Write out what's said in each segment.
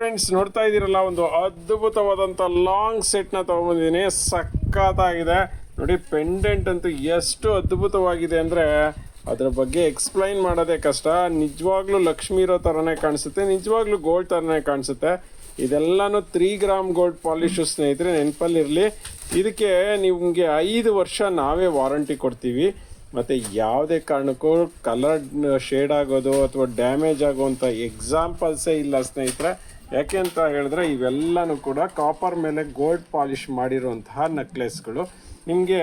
Friends ನೋಡ್ತಾ ಇದ್ದೀರಲ್ಲ, ಒಂದು ಅದ್ಭುತವಾದಂಥ ಲಾಂಗ್ ಸೆಟ್ನ ತೊಗೊಂಬಂದಿದ್ದೀನಿ. ಸಖತ್ತಾಗಿದೆ. ನೋಡಿ ಪೆಂಡೆಂಟ್ ಅಂತೂ ಎಷ್ಟು ಅದ್ಭುತವಾಗಿದೆ ಅಂದರೆ ಅದರ ಬಗ್ಗೆ ಎಕ್ಸ್ಪ್ಲೈನ್ ಮಾಡೋದೇ ಕಷ್ಟ. ನಿಜವಾಗ್ಲೂ ಲಕ್ಷ್ಮಿ ಇರೋ ಥರನೇ ಕಾಣಿಸುತ್ತೆ. ನಿಜವಾಗ್ಲೂ ಗೋಲ್ಡ್ ಥರನೇ ಕಾಣಿಸುತ್ತೆ. ಇದೆಲ್ಲನೂ ತ್ರೀ ಗ್ರಾಮ್ ಗೋಲ್ಡ್ ಪಾಲಿಶು ಸ್ನೇಹಿತರೆ, ನೆನಪಲ್ಲಿರಲಿ. ಇದಕ್ಕೆ ನಿಮಗೆ ಐದು ವರ್ಷ ನಾವೇ ವಾರಂಟಿ ಕೊಡ್ತೀವಿ. ಮತ್ತು ಯಾವುದೇ ಕಾರಣಕ್ಕೂ ಕಲರ್ ಶೇಡ್ ಆಗೋದು ಅಥವಾ ಡ್ಯಾಮೇಜ್ ಆಗೋವಂಥ ಎಕ್ಸಾಂಪಲ್ಸೇ ಇಲ್ಲ ಸ್ನೇಹಿತರೆ. ಯಾಕೆ ಅಂತ ಹೇಳಿದ್ರೆ ಇವೆಲ್ಲನೂ ಕೂಡ ಕಾಪರ್ ಮೇಲೆ ಗೋಲ್ಡ್ ಪಾಲಿಶ್ ಮಾಡಿರುವಂತಹ ನೆಕ್ಲೆಸ್ಗಳು ನಿಮಗೆ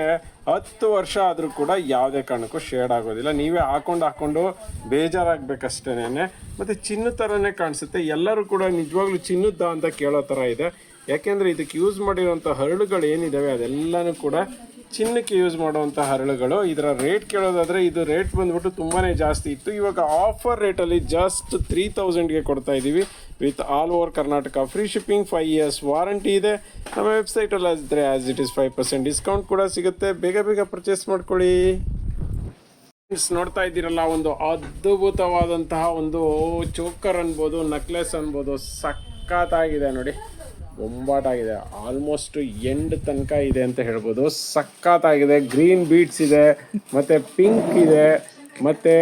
ಹತ್ತು ವರ್ಷ ಆದರೂ ಕೂಡ ಯಾವುದೇ ಕಾರಣಕ್ಕೂ ಶೇಡ್ ಆಗೋದಿಲ್ಲ. ನೀವೇ ಹಾಕೊಂಡು ಹಾಕೊಂಡು ಬೇಜಾರಾಗಬೇಕಷ್ಟೇನೆ. ಮತ್ತು ಚಿನ್ನ ಥರನೇ ಕಾಣಿಸುತ್ತೆ. ಎಲ್ಲರೂ ಕೂಡ ನಿಜವಾಗ್ಲೂ ಚಿನ್ನದ ಅಂತ ಕೇಳೋ ಥರ ಇದೆ. ಯಾಕೆಂದರೆ ಇದಕ್ಕೆ ಯೂಸ್ ಮಾಡಿರುವಂಥ ಹರಳುಗಳು ಏನಿದ್ದಾವೆ ಅದೆಲ್ಲನೂ ಕೂಡ ಚಿನ್ನಕ್ಕೆ ಯೂಸ್ ಮಾಡುವಂಥ ಹರಳುಗಳು. ಇದರ ರೇಟ್ ಕೇಳೋದಾದರೆ ಇದು ರೇಟ್ ಬಂದ್ಬಿಟ್ಟು ತುಂಬಾ ಜಾಸ್ತಿ ಇತ್ತು. ಇವಾಗ ಆಫರ್ ರೇಟಲ್ಲಿ ಜಸ್ಟ್ ತ್ರೀ ತೌಸಂಡ್ಗೆ ಕೊಡ್ತಾ ಇದ್ದೀವಿ with all over Karnataka free shipping five years warranty ಇದೆ. ನಮ್ಮ ವೆಬ್ಸೈಟಲ್ಲಿ ಆದರೆ as it is five percent discount ಕೂಡ ಸಿಗುತ್ತೆ. ಬೇಗ ಬೇಗ ಪರ್ಚೇಸ್ ಮಾಡ್ಕೊಳ್ಳಿ. ನೋಡ್ತಾ ಇದ್ದೀರಲ್ಲ, ಒಂದು ಅದ್ಭುತವಾದಂತಹ ಒಂದು ಚೋಕರ್ ಅನ್ಬೋದು ನೆಕ್ಲೆಸ್ ಅನ್ಬೋದು, ಸಖತ್ತಾಗಿದೆ ನೋಡಿ. ಬೊಂಬಾಟಾಗಿದೆ. ಆಲ್ಮೋಸ್ಟ್ ಎಂಡ್ ತನಕ ಇದೆ ಅಂತ ಹೇಳ್ಬೋದು. ಸಖತ್ತಾಗಿದೆ. ಗ್ರೀನ್ ಬೀಟ್ಸ್ ಇದೆ. ಮತ್ತು ಪಿಂಕ್ ಇದೆ. ಮತ್ತು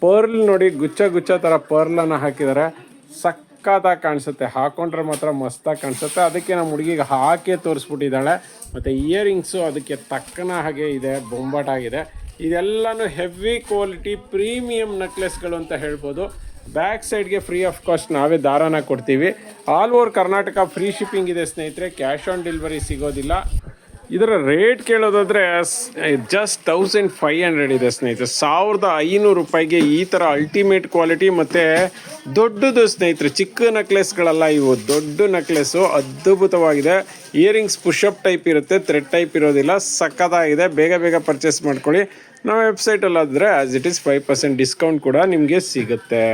ಪರ್ಲ್ ನೋಡಿ, ಗುಚ್ಚ ಗುಚ್ಚ ಥರ ಪರ್ಲನ್ನು ಹಾಕಿದ್ದಾರೆ. ಸಖತ್ತಾಗಿ ಕಾಣಿಸುತ್ತೆ. ಹಾಕೊಂಡ್ರೆ ಮಾತ್ರ ಮಸ್ತಾಗಿ ಕಾಣಿಸುತ್ತೆ. ಅದಕ್ಕೆ ನಮ್ಮ ಹುಡುಗಿಗೆ ಹಾಕೇ ತೋರಿಸ್ಬಿಟ್ಟಿದ್ದಾಳೆ. ಮತ್ತು ಇಯರಿಂಗ್ಸು ಅದಕ್ಕೆ ತಕ್ಕನ ಹಾಗೆ ಇದೆ. ಬೊಂಬಾಟಾಗಿದೆ. ಇದೆಲ್ಲನೂ ಹೆವಿ ಕ್ವಾಲಿಟಿ ಪ್ರೀಮಿಯಂ ನೆಕ್ಲೆಸ್ಗಳು ಅಂತ ಹೇಳ್ಬೋದು. ಬ್ಯಾಕ್ ಸೈಡ್ಗೆ ಫ್ರೀ ಆಫ್ ಕಾಸ್ಟ್ ನಾವೇ ದಾರಾನ ಕೊಡ್ತೀವಿ. All over Karnataka free shipping ಇದೆ ಸ್ನೇಹಿತರೆ ಕ್ಯಾಶ್ ಆನ್ ಡೆಲಿವರಿ ಸಿಗೋದಿಲ್ಲ. ಇದರ ರೇಟ್ ಕೇಳೋದಾದರೆ ಜಸ್ಟ್ ತೌಸಂಡ್ ಫೈವ್ ಹಂಡ್ರೆಡ್ ಇದೆ ಸ್ನೇಹಿತರೆ. ಸಾವಿರದ ಐನೂರು ರೂಪಾಯಿಗೆ ಈ ಥರ ಅಲ್ಟಿಮೇಟ್ ಕ್ವಾಲಿಟಿ ಮತ್ತು ದೊಡ್ಡದು ಸ್ನೇಹಿತರೆ, ಚಿಕ್ಕ ನಕ್ಲೆಸ್ಗಳಲ್ಲ ಇವು. ದೊಡ್ಡ ನೆಕ್ಲೆಸ್ಸು ಅದ್ಭುತವಾಗಿದೆ. ಇಯರಿಂಗ್ಸ್ ಪುಷಪ್ ಟೈಪ್ ಇರುತ್ತೆ ಥ್ರೆಡ್ ಟೈಪ್ ಇರೋದಿಲ್ಲ ಸಕ್ಕತ್ತಾಗಿದೆ ಬೇಗ ಬೇಗ ಪರ್ಚೇಸ್ ಮಾಡ್ಕೊಳ್ಳಿ. ನಮ್ಮ ವೆಬ್ಸೈಟಲ್ಲಾದರೆ as it is five percent discount ಕೂಡ ನಿಮಗೆ ಸಿಗುತ್ತೆ.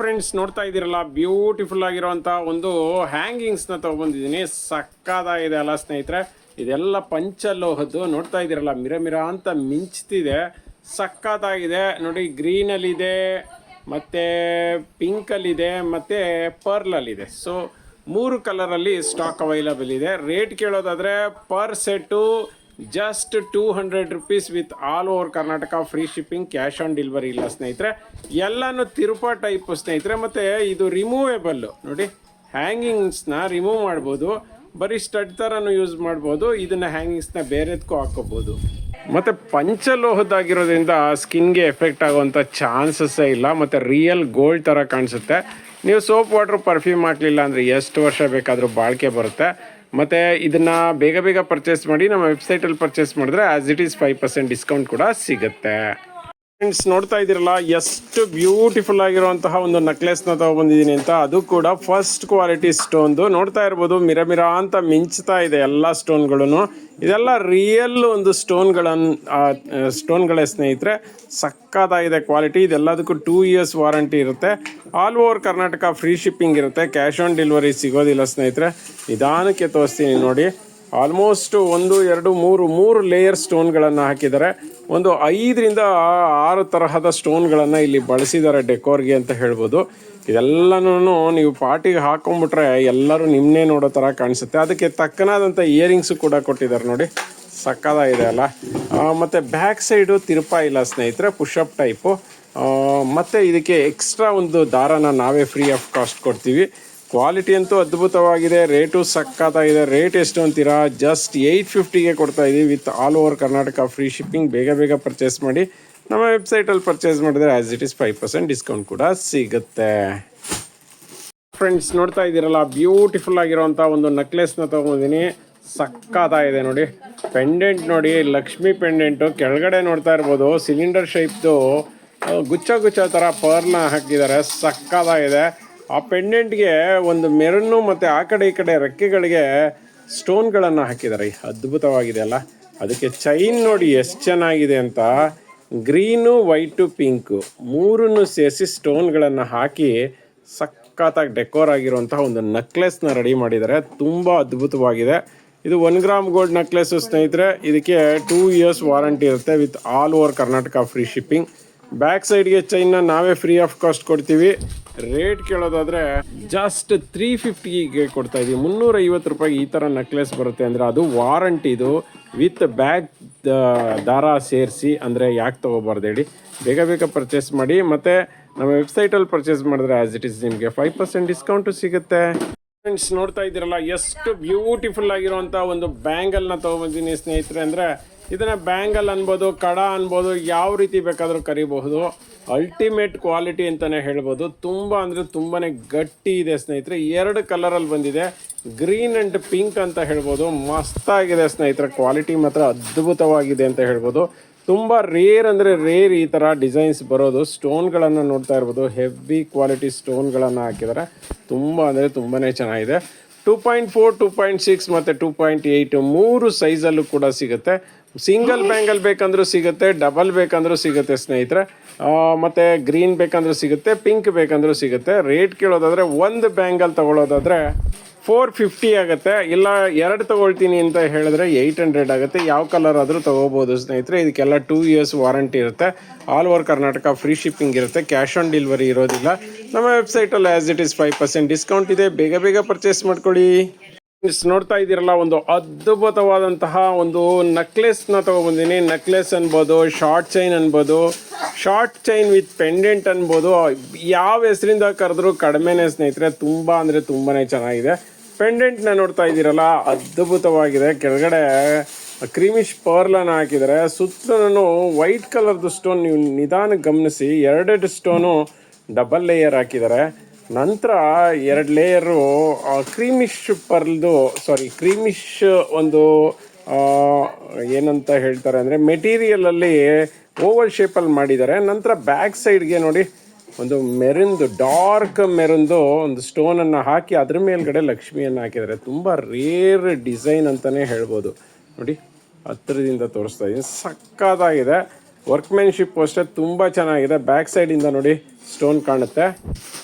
ಫ್ರೆಂಡ್ಸ್ ನೋಡ್ತಾ ಇದ್ದೀರಲ್ಲ ಬ್ಯೂಟಿಫುಲ್ ಆಗಿರುವಂಥ ಒಂದು ಹ್ಯಾಂಗಿಂಗ್ಸ್ನ ತೊಗೊಂಬಂದಿದ್ದೀನಿ ಸಕ್ಕದಾಗಿದೆ ಅಲ್ಲ ಸ್ನೇಹಿತರೆ. ಇದೆಲ್ಲ ಪಂಚಲೋಹದ್ದು ನೋಡ್ತಾ ಇದ್ದೀರಲ್ಲ, ಮಿರ ಮಿರ ಅಂತ ಮಿಂಚ್ತಿದೆ. ಸಕ್ಕತ್ತಾಗಿದೆ ನೋಡಿ ಗ್ರೀನಲ್ಲಿದೆ ಮತ್ತು ಪಿಂಕಲ್ಲಿದೆ ಮತ್ತು ಪರ್ಲಲ್ಲಿದೆ ಸೊ ಮೂರು ಕಲರಲ್ಲಿ ಸ್ಟಾಕ್ ಅವೈಲಬಲ್ ಇದೆ. Rate ಕೇಳೋದಾದರೆ per set just two hundred rupees with all over Karnataka free shipping cash on delivery ಇಲ್ಲ ಸ್ನೇಹಿತರೆ. ಎಲ್ಲನೂ ತಿರುಪ ಟೈಪ್ ಸ್ನೇಹಿತರೆ. ಮತ್ತು ಇದು ರಿಮೂವೇಬಲ್ಲು ನೋಡಿ ಹ್ಯಾಂಗಿಂಗ್ಸ್ನ ರಿಮೂವ್ ಮಾಡ್ಬೋದು. ಬರೀ ಸ್ಟಡ್ ಥರನೂ ಯೂಸ್ ಮಾಡ್ಬೋದು. ಇದನ್ನು ಹ್ಯಾಂಗಿಂಗ್ಸ್ನ ಬೇರೆದಕ್ಕೂ ಹಾಕೋಬೋದು. ಮತ್ತು ಪಂಚಲೋಹದ್ದಾಗಿರೋದ್ರಿಂದ ಸ್ಕಿನ್ಗೆ ಎಫೆಕ್ಟ್ ಆಗುವಂಥ ಚಾನ್ಸಸ್ಸೇ ಇಲ್ಲ. ಮತ್ತು ರಿಯಲ್ ಗೋಲ್ಡ್ ಥರ ಕಾಣಿಸುತ್ತೆ. ನೀವು ಸೋಪ್ ವಾಟ್ರ್ ಪರ್ಫ್ಯೂಮ್ ಹಾಕಲಿಲ್ಲ ಅಂದರೆ ಎಷ್ಟು ವರ್ಷ ಬೇಕಾದರೂ ಬಾಳಿಕೆ ಬರುತ್ತೆ. ಮತ್ತು ಇದನ್ನು ಬೇಗ ಬೇಗ ಪರ್ಚೇಸ್ ಮಾಡಿ ನಮ್ಮ ವೆಬ್ಸೈಟಲ್ಲಿ ಪರ್ಚೇಸ್ ಮಾಡಿದ್ರೆ as it is five percent discount ಕೂಡ ಸಿಗುತ್ತೆ. ಫ್ರೆಂಡ್ಸ್ ನೋಡ್ತಾ ಇದ್ದೀರಲ್ಲ, ಎಷ್ಟು ಬ್ಯೂಟಿಫುಲ್ ಆಗಿರುವಂತಹ ಒಂದು ನೆಕ್ಲೆಸ್ನ ತಗೊಬಂದಿದ್ದೀನಿ ಅಂತ, ಅದು ಕೂಡ ಫಸ್ಟ್ ಕ್ವಾಲಿಟಿ ಸ್ಟೋನ್ದು ನೋಡ್ತಾ ಇರ್ಬೋದು ಮಿರ ಮಿರ ಅಂತ ಮಿಂಚ್ತಾ ಇದೆ ಎಲ್ಲ ಸ್ಟೋನ್ಗಳು ಇದೆಲ್ಲ ರಿಯಲ್ ಒಂದು ಸ್ಟೋನ್ಗಳನ್ನು ಸ್ಟೋನ್ಗಳೇ ಸ್ನೇಹಿತರೆ. ಸಕ್ಕತ್ತಾಗಿದೆ ಕ್ವಾಲಿಟಿ ಇದೆಲ್ಲದಕ್ಕೂ ಟೂ ಇಯರ್ಸ್ ವಾರಂಟಿ ಇರುತ್ತೆ. All over Karnataka free shipping ಇರುತ್ತೆ. ಕ್ಯಾಶ್ ಆನ್ ಡೆಲಿವರಿ ಸಿಗೋದಿಲ್ಲ ಸ್ನೇಹಿತರೆ. ನಿಧಾನಕ್ಕೆ ತೋರಿಸ್ತೀನಿ ನೋಡಿ. ಆಲ್ಮೋಸ್ಟ್ ಒಂದು, ಎರಡು, ಮೂರು ಮೂರು ಲೇಯರ್ ಸ್ಟೋನ್ಗಳನ್ನು ಹಾಕಿದ್ದಾರೆ. ಒಂದು ಐದರಿಂದ ಆರು ತರಹದ ಸ್ಟೋನ್ಗಳನ್ನು ಇಲ್ಲಿ ಬಳಸಿದ್ದಾರೆ ಡೆಕೋರ್ಗೆ ಅಂತ ಹೇಳ್ಬೋದು. ಇದೆಲ್ಲನೂ ನೀವು ಪಾರ್ಟಿಗೆ ಹಾಕೊಂಡ್ಬಿಟ್ರೆ ಎಲ್ಲರೂ ನಿಮ್ಮನ್ನೇ ನೋಡೋ ಥರ ಕಾಣಿಸುತ್ತೆ. ಅದಕ್ಕೆ ತಕ್ಕನಾದಂಥ ಇಯರಿಂಗ್ಸು ಕೂಡ ಕೊಟ್ಟಿದ್ದಾರೆ ನೋಡಿ. ಸಕ್ಕದಾಗಿದೆ ಅಲ್ಲ. ಮತ್ತು ಬ್ಯಾಕ್ ಸೈಡು ತಿರುಪಾ ಇಲ್ಲ ಸ್ನೇಹಿತರೆ ಪುಷಪ್ ಟೈಪು ಮತ್ತು ಇದಕ್ಕೆ ಎಕ್ಸ್ಟ್ರಾ ಒಂದು ದಾರನ ನಾವೇ ಫ್ರೀ ಆಫ್ ಕಾಸ್ಟ್ ಕೊಡ್ತೀವಿ. ಕ್ವಾಲಿಟಿ ಅಂತೂ ಅದ್ಭುತವಾಗಿದೆ ರೇಟು ಸಕ್ಕತ್ತಾಗಿದೆ ರೇಟ್ ಎಷ್ಟು ಅಂತೀರಾ? ಜಸ್ಟ್ ಏಯ್ಟ್ ಫಿಫ್ಟಿಗೆ ಕೊಡ್ತಾ ಇದ್ದೀವಿ with all over Karnataka free shipping ಬೇಗ ಬೇಗ ಪರ್ಚೇಸ್ ಮಾಡಿ. ನಮ್ಮ ವೆಬ್ಸೈಟಲ್ಲಿ ಪರ್ಚೇಸ್ ಮಾಡಿದ್ರೆ as it is five percent discount ಕೂಡ ಸಿಗುತ್ತೆ. ಫ್ರೆಂಡ್ಸ್ ನೋಡ್ತಾ ಇದ್ದೀರಲ್ಲ ಬ್ಯೂಟಿಫುಲ್ ಆಗಿರೋಂಥ ಒಂದು ನೆಕ್ಲೆಸ್ನ ತೊಗೊಂಡಿದ್ದೀನಿ. ಸಕ್ಕತ್ತಾಗಿದೆ ನೋಡಿ. ಪೆಂಡೆಂಟ್ ನೋಡಿ, ಲಕ್ಷ್ಮಿ ಪೆಂಡೆಂಟು ಕೆಳಗಡೆ ನೋಡ್ತಾ ಇರ್ಬೋದು ಸಿಲಿಂಡರ್ ಶೇಪ್ದು ಗುಚ್ಚ ಗುಚ್ಚ ಥರ ಪರ್ನ ಹಾಕಿದ್ದಾರೆ. ಸಕ್ಕತ್ತಾಗಿದೆ ಆ ಪೆಂಡೆಂಟ್ಗೆ ಒಂದು ಮೆರನ್ನು ಮತ್ತು ಆ ಕಡೆ ಈ ಕಡೆ ರೆಕ್ಕೆಗಳಿಗೆ ಸ್ಟೋನ್ಗಳನ್ನು ಹಾಕಿದ್ದಾರೆ. ಅದ್ಭುತವಾಗಿದೆ ಅಲ್ಲ? ಅದಕ್ಕೆ ಚೈನ್ ನೋಡಿ ಎಷ್ಟು ಚೆನ್ನಾಗಿದೆ ಅಂತ. ಗ್ರೀನು, ವೈಟು, ಪಿಂಕು ಮೂರನ್ನು ಸೇರಿಸಿ ಸ್ಟೋನ್ಗಳನ್ನು ಹಾಕಿ ಸಖತ್ತಾಗಿ ಡೆಕೋರ್ ಆಗಿರುವಂತಹ ಒಂದು ನಕ್ಲೆಸ್ನ ರೆಡಿ ಮಾಡಿದ್ದಾರೆ. ತುಂಬ ಅದ್ಭುತವಾಗಿದೆ. ಇದು ಒನ್ ಗ್ರಾಮ್ ಗೋಲ್ಡ್ ನೆಕ್ಲೆಸ್ಸು ಸ್ನೇಹಿತರೆ. ಇದಕ್ಕೆ ಟೂ ಇಯರ್ಸ್ ವಾರಂಟಿ ಇರುತ್ತೆ with all over Karnataka free shipping. Back ಸೈಡ್ಗೆ ಚೈನ್ನ ನಾವೇ ಫ್ರೀ ಆಫ್ ಕಾಸ್ಟ್ ಕೊಡ್ತೀವಿ. ರೇಟ್ ಕೇಳೋದಾದ್ರೆ ಜಸ್ಟ್ ತ್ರೀ ಫಿಫ್ಟಿಗೆ ಕೊಡ್ತಾ ಇದೀವಿ. ಮುನ್ನೂರ ಐವತ್ತು ರೂಪಾಯಿ ಈ ಥರ ನೆಕ್ಲೆಸ್ ಬರುತ್ತೆ ಅಂದರೆ ಅದು ವಾರಂಟಿದು ವಿತ್ ಬ್ಯಾಗ್ ದಾರ ಸೇರಿಸಿ ಅಂದರೆ ಯಾಕೆ ತೊಗೋಬಾರ್ದು ಹೇಳಿ. ಬೇಗ ಬೇಗ ಪರ್ಚೇಸ್ ಮಾಡಿ ಮತ್ತು ನಮ್ಮ ವೆಬ್ಸೈಟಲ್ಲಿ ಪರ್ಚೇಸ್ ಮಾಡಿದ್ರೆ ಆ್ಯಸ್ ಇಟ್ ಇಸ್ ನಿಮಗೆ ಫೈವ್ ಪರ್ಸೆಂಟ್ ಡಿಸ್ಕೌಂಟು ಸಿಗುತ್ತೆ. ಫ್ರೆಂಡ್ಸ್ ನೋಡ್ತಾ ಇದ್ದೀರಲ್ಲ, ಎಷ್ಟು ಬ್ಯೂಟಿಫುಲ್ ಆಗಿರುವಂಥ ಒಂದು ಬ್ಯಾಂಗಲ್ನ ತೊಗೊಬಂದಿನಿ ಸ್ನೇಹಿತರೆ ಅಂದರೆ ಇದನ್ನ ಬ್ಯಾಂಗಲ್ ಅನ್ಬೋದು, ಕಡ ಅನ್ಬೋದು, ಯಾವ ರೀತಿ ಬೇಕಾದರೂ ಕರಿಬಹುದು. ಅಲ್ಟಿಮೇಟ್ ಕ್ವಾಲಿಟಿ ಅಂತಲೇ ಹೇಳ್ಬೋದು. ತುಂಬ ಅಂದರೆ ತುಂಬಾ ಗಟ್ಟಿ ಇದೆ ಸ್ನೇಹಿತರೆ. ಎರಡು ಕಲರಲ್ಲಿ ಬಂದಿದೆ. ಗ್ರೀನ್ ಆ್ಯಂಡ್ ಪಿಂಕ್ ಅಂತ ಹೇಳ್ಬೋದು. ಮಸ್ತಾಗಿದೆ ಸ್ನೇಹಿತರೆ. ಕ್ವಾಲಿಟಿ ಮಾತ್ರ ಅದ್ಭುತವಾಗಿದೆ ಅಂತ ಹೇಳ್ಬೋದು. ತುಂಬ ರೇರ್ ಅಂದರೆ ರೇರ್ ಈ ಥರ ಡಿಸೈನ್ಸ್ ಬರೋದು. ಸ್ಟೋನ್ಗಳನ್ನು ನೋಡ್ತಾ ಇರ್ಬೋದು. ಹೆವಿ ಕ್ವಾಲಿಟಿ ಸ್ಟೋನ್ಗಳನ್ನು ಹಾಕಿದ್ದಾರೆ. ತುಂಬ ಅಂದರೆ ತುಂಬಾ ಚೆನ್ನಾಗಿದೆ. Two point four two point six ಮತ್ತು ಟೂ ಪಾಯಿಂಟ್ ಏಯ್ಟ್ ಮೂರು ಸೈಜಲ್ಲೂ ಕೂಡ ಸಿಗುತ್ತೆ. ಸಿಂಗಲ್ ಬ್ಯಾಂಗಲ್ ಬೇಕಂದ್ರೂ ಸಿಗುತ್ತೆ ಡಬಲ್ ಬೇಕಂದ್ರೂ ಸಿಗುತ್ತೆ ಸ್ನೇಹಿತರೆ. ಮತ್ತೆ ಗ್ರೀನ್ ಬೇಕಂದ್ರೂ ಸಿಗುತ್ತೆ ಪಿಂಕ್ ಬೇಕಂದ್ರೂ ಸಿಗುತ್ತೆ. ರೇಟ್ ಕೇಳೋದಾದರೆ ಒಂದು ಬ್ಯಾಂಗಲ್ ತಗೊಳ್ಳೋದಾದರೆ ಫೋರ್ ಫಿಫ್ಟಿ ಆಗುತ್ತೆ. ಇಲ್ಲ, ಎರಡು ತೊಗೊಳ್ತೀನಿ ಅಂತ ಹೇಳಿದ್ರೆ ಏಯ್ಟ್ ಹಂಡ್ರೆಡ್ ಆಗುತ್ತೆ. ಯಾವ ಕಲರ್ ಆದರೂ ತಗೋಬೋದು ಸ್ನೇಹಿತರೆ. ಇದಕ್ಕೆಲ್ಲ ಟೂ ಇಯರ್ಸ್ ವಾರಂಟಿ ಇರುತ್ತೆ. All over Karnataka free shipping ಇರುತ್ತೆ. ಕ್ಯಾಶ್ ಆನ್ ಡೆಲಿವರಿ ಇರೋದಿಲ್ಲ. ನಮ್ಮ ವೆಬ್ಸೈಟಲ್ಲಿ as it is five percent discount ಇದೆ. ಬೇಗ ಬೇಗ ಪರ್ಚೇಸ್ ಮಾಡ್ಕೊಳ್ಳಿ. ನೋಡ್ತಾ ಇದ್ದೀರಲ್ಲ, ಒಂದು ಅದ್ಭುತವಾದಂತಹ ಒಂದು ನಕ್ಲೆಸ್ನ ತಗೊಬಂದಿನಿ. ನಕ್ಲೆಸ್ ಅನ್ಬೋದು ಶಾರ್ಟ್ ಚೈನ್ ಅನ್ಬೋದು ಶಾರ್ಟ್ ಚೈನ್ ವಿತ್ ಪೆಂಡೆಂಟ್ ಅನ್ಬೋದು. ಯಾವ ಹೆಸರಿಂದ ಕರೆದ್ರು ಕಡಿಮೆನೇ ಸ್ನೇಹಿತರೆ, ತುಂಬ ಅಂದರೆ ತುಂಬಾ ಚೆನ್ನಾಗಿದೆ. ಪೆಂಡೆಂಟ್ನ ನೋಡ್ತಾ ಇದ್ದೀರಲ್ಲ, ಅದ್ಭುತವಾಗಿದೆ. ಕೆಳಗಡೆ ಕ್ರೀಮಿಶ್ ಪರ್ಲನ್ನು ಹಾಕಿದರೆ ಸುತ್ತಲೂ ವೈಟ್ ಕಲರ್ದು ಸ್ಟೋನ್ ನೀವು ನಿಧಾನ ಗಮನಿಸಿ, ಎರಡೆರಡು ಸ್ಟೋನು ಡಬಲ್ ಲೇಯರ್ ಹಾಕಿದ್ದಾರೆ. ನಂತರ ಎರಡು ಲೇಯರು ಕ್ರೀಮಿಶ್ ಪರ್ಲ್ದು ಸಾರಿ ಕ್ರೀಮಿಶ್ ಒಂದು ಏನಂತ ಹೇಳ್ತಾರೆ ಅಂದರೆ ಮೆಟೀರಿಯಲಲ್ಲಿ ಓವಲ್ ಶೇಪಲ್ಲಿ ಮಾಡಿದ್ದಾರೆ. ನಂತರ ಬ್ಯಾಕ್ ಸೈಡ್ಗೆ ನೋಡಿ, ಒಂದು ಮೆರಿಂದು ಡಾರ್ಕ್ ಮೆರಿಂದು ಒಂದು ಸ್ಟೋನನ್ನು ಹಾಕಿ ಅದ್ರ ಮೇಲ್ಗಡೆ ಲಕ್ಷ್ಮಿಯನ್ನು ಹಾಕಿದ್ದಾರೆ. ತುಂಬ ರೇರ್ ಡಿಸೈನ್ ಅಂತಲೇ ಹೇಳ್ಬೋದು. ನೋಡಿ, ಹತ್ತಿರದಿಂದ ತೋರಿಸ್ತಾ ಇದ್ದೀನಿ ಸಕ್ಕತ್ತಾಗಿದೆ. ವರ್ಕ್ಮೆನ್ಶಿಪ್ ಅಷ್ಟೇ ತುಂಬ ಚೆನ್ನಾಗಿದೆ. ಬ್ಯಾಕ್ ಸೈಡಿಂದ ನೋಡಿ ಸ್ಟೋನ್ ಕಾಣುತ್ತೆ.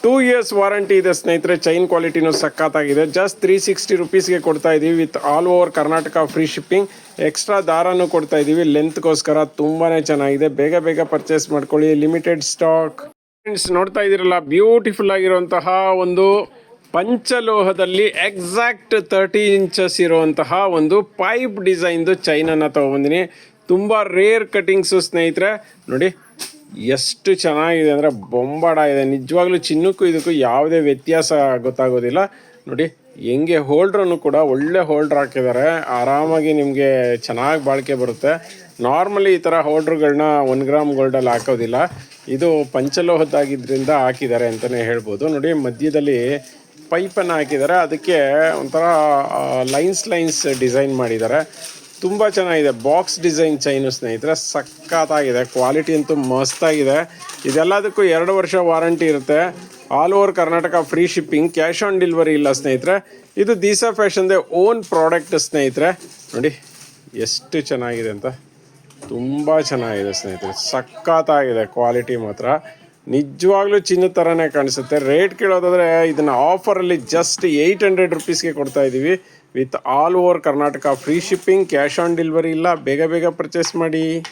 ಟೂ ಇಯರ್ಸ್ ವಾರಂಟಿ ಇದೆ ಸ್ನೇಹಿತರೆ. ಚೈನ್ ಕ್ವಾಲಿಟಿನೂ ಸಕ್ಕತ್ತಾಗಿದೆ ಜಸ್ಟ್ ತ್ರೀ ಸಿಕ್ಸ್ಟಿ ರುಪೀಸ್ಗೆ ಕೊಡ್ತಾ ಇದ್ದೀವಿ with all over Karnataka free shipping extra ದಾರನೂ ಕೊಡ್ತಾ ಇದ್ದೀವಿ ಲೆಂತ್ಗೋಸ್ಕರ ತುಂಬಾ ಚೆನ್ನಾಗಿದೆ. ಬೇಗ ಬೇಗ ಪರ್ಚೇಸ್ ಮಾಡ್ಕೊಳ್ಳಿ. ಲಿಮಿಟೆಡ್ ಸ್ಟಾಕ್ ಫ್ರೆಂಡ್ಸ್ ನೋಡ್ತಾ ಇದ್ದೀರಲ್ಲ ಬ್ಯೂಟಿಫುಲ್ ಆಗಿರುವಂತಹ ಒಂದು ಪಂಚಲೋಹದಲ್ಲಿ ಎಕ್ಸಾಕ್ಟ್ ತರ್ಟಿ ಇಂಚಸ್ ಇರುವಂತಹ ಒಂದು ಪೈಪ್ ಡಿಸೈನ್ದು ಚೈನನ್ನು ತೊಗೊಬಂದಿನಿ. ತುಂಬ ರೇರ್ ಕಟಿಂಗ್ಸು ಸ್ನೇಹಿತರೆ. ನೋಡಿ, ಎಷ್ಟು ಚೆನ್ನಾಗಿದೆ ಅಂದರೆ ಬೊಂಬಾಡ ಇದೆ. ನಿಜವಾಗ್ಲೂ ಚಿನ್ನಕ್ಕೂ ಇದಕ್ಕೂ ಯಾವುದೇ ವ್ಯತ್ಯಾಸ ಗೊತ್ತಾಗೋದಿಲ್ಲ. ನೋಡಿ, ಹೆಂಗೆ ಹೋಲ್ಡ್ರನ್ನು ಕೂಡ ಒಳ್ಳೆ ಹೋಲ್ಡ್ರ್ ಹಾಕಿದ್ದಾರೆ. ಆರಾಮಾಗಿ ನಿಮಗೆ ಚೆನ್ನಾಗಿ ಬಾಳಿಕೆ ಬರುತ್ತೆ. ನಾರ್ಮಲಿ ಈ ಥರ ಹೋಲ್ಡ್ರುಗಳನ್ನ ಒನ್ ಗ್ರಾಮ್ ಗೋಲ್ಡಲ್ಲಿ ಹಾಕೋದಿಲ್ಲ. ಇದು ಪಂಚಲೋಹದ್ದಾಗಿದ್ದರಿಂದ ಹಾಕಿದ್ದಾರೆ ಅಂತಲೇ ಹೇಳ್ಬೋದು. ನೋಡಿ, ಮಧ್ಯದಲ್ಲಿ ಪೈಪನ್ನು ಹಾಕಿದ್ದಾರೆ. ಅದಕ್ಕೆ ಒಂಥರ ಲೈನ್ಸ್ ಲೈನ್ಸ್ ಡಿಸೈನ್ ಮಾಡಿದ್ದಾರೆ. ತುಂಬ ಚೆನ್ನಾಗಿದೆ. ಬಾಕ್ಸ್ ಡಿಸೈನ್ ಚೈನು ಸ್ನೇಹಿತರೆ, ಸಖತ್ತಾಗಿದೆ. ಕ್ವಾಲಿಟಿ ಅಂತೂ ಮಸ್ತಾಗಿದೆ ಇದೆಲ್ಲದಕ್ಕೂ ಎರಡು ವರ್ಷ ವಾರಂಟಿ ಇರುತ್ತೆ. All over Karnataka free shipping cash on delivery ಇಲ್ಲ ಸ್ನೇಹಿತರೆ. ಇದು ದೀಸಾ ಫ್ಯಾಷನ್ದೇ ಓನ್ ಪ್ರಾಡಕ್ಟ್ ಸ್ನೇಹಿತರೆ. ನೋಡಿ, ಎಷ್ಟು ಚೆನ್ನಾಗಿದೆ ಅಂತ. ತುಂಬ ಚೆನ್ನಾಗಿದೆ ಸ್ನೇಹಿತರೆ. ಸಖತ್ತಾಗಿದೆ ಕ್ವಾಲಿಟಿ ಮಾತ್ರ. ನಿಜವಾಗ್ಲೂ ಚಿನ್ನದ ಥರನೇ ಕಾಣಿಸುತ್ತೆ. ರೇಟ್ ಕೇಳೋದಾದರೆ, ಇದನ್ನು ಆಫರಲ್ಲಿ ಜಸ್ಟ್ ಏಯ್ಟ್ ಹಂಡ್ರೆಡ್ ರುಪೀಸ್ಗೆ ಕೊಡ್ತಾ ಇದ್ದೀವಿ with all over Karnataka free shipping cash on delivery ಇಲ್ಲ. ಬೇಗ ಬೇಗ ಪರ್ಚೇಸ್ ಮಾಡಿ.